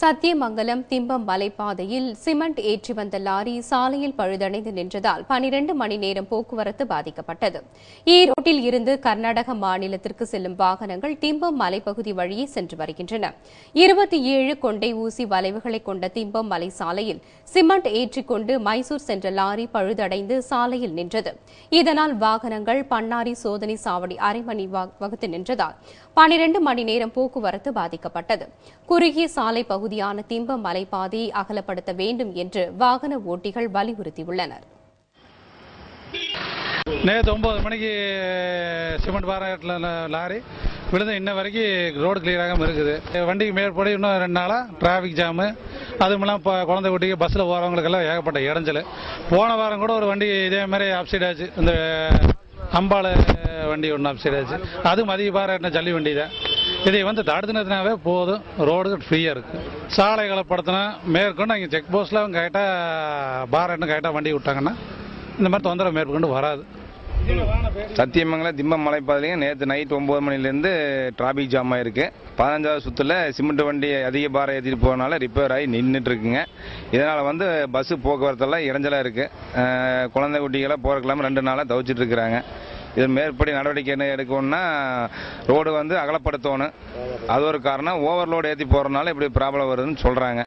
சத்தியமங்கலம் திம்பம் மலைப்பாதையில் சிமெண்ட் ஏற்றி வந்த லாரி சாலையில் பழுதடைந்து நின்றதால் பனிரண்டு மணி நேரம் போக்குவரத்து பாதிக்கப்பட்டது. ஈரோட்டில் இருந்து கர்நாடக மாநிலத்திற்கு செல்லும் வாகனங்கள் திம்பம் மலைப்பகுதி வழியே சென்று வருகின்றன. இருபத்தி ஏழு கொண்டை ஊசி வளைவுகளை கொண்ட திம்பம் மலை சாலையில் சிமெண்ட் ஏற்றிக்கொண்டு மைசூர் சென்ற லாரி பழுதடைந்து சாலையில் நின்றது. இதனால் வாகனங்கள் பன்னாரி சோதனை சாவடி அரை மணி வகுத்து நின்றதால் பனிரண்டு மணி நேரம் போக்குவரத்து பாதிக்கப்பட்டது. குறுகிய சாலை பகுதியான திம்பம் மலைப்பாதை அகலப்படுத்த வேண்டும் என்று வாகன ஓட்டிகள் வலியுறுத்தியுள்ளனர். நேற்று ஒன்பது மணிக்கு சிமெண்ட் பாராட்டில் லாரி விழுந்து இன்ன வரைக்கும் ரோடு கிளியராகாமல் இருக்குது. வண்டிக்கு மேற்படி இன்னும் ரெண்டு நாளாக டிராஃபிக் ஜாமு அதுவும் இல்லாமல் இப்போ குழந்தை குட்டிக்கு பஸ்ஸில் போகிறவங்களுக்கெல்லாம் ஏகப்பட்ட இடைஞ்சல். போன வாரம் கூட ஒரு வண்டி இதே மாதிரி அப்சைட் ஆச்சு. இந்த அம்பாள் வண்டி ஒன்று அப்சைட் ஆச்சு. அதுவும் அதிக பாராட்டின ஜல்லி வண்டி தான் இதை வந்து தடுத்துனதுனாவே போதும். ரோடு ஃப்ரீயாக இருக்குது சாலைகளை படுத்தினா மேற்கொண்டு இங்கே செக் போஸ்ட்டில் கரெக்டாக என்ன கரெக்டாக வண்டி விட்டாங்கன்னா இந்த மாதிரி தொந்தரவு மேற்கொண்டு வராது. சத்தியமங்கலம் திம்பம் மலைப்பாதையிலையும் நேற்று நைட் ஒம்பது மணிலேருந்து டிராபிக் ஜாம் ஆயிருக்கு. பதினஞ்சாவது சுற்றுல சிமெண்ட் வண்டி அதிக பாரம் ஏற்றிட்டு போனால ரிப்பேர் ஆகி நின்றுட்டு இருக்குங்க இதனால் வந்து பஸ்ஸு போக்குவரத்தெல்லாம் இடைஞ்சலாக இருக்குது குழந்தை குட்டிகளாக போகிறக்கெல்லாம் ரெண்டு நாளாக தவிச்சிட்டு இருக்கிறாங்க. இது மேற்படி நடவடிக்கை என்ன எடுக்கணும்னா ரோடு வந்து அகலப்படுத்தணும். அது ஒரு காரணம். ஓவர்லோடு ஏற்றி போகிறனால இப்படி ப்ராப்ளம் வருதுன்னு சொல்கிறாங்க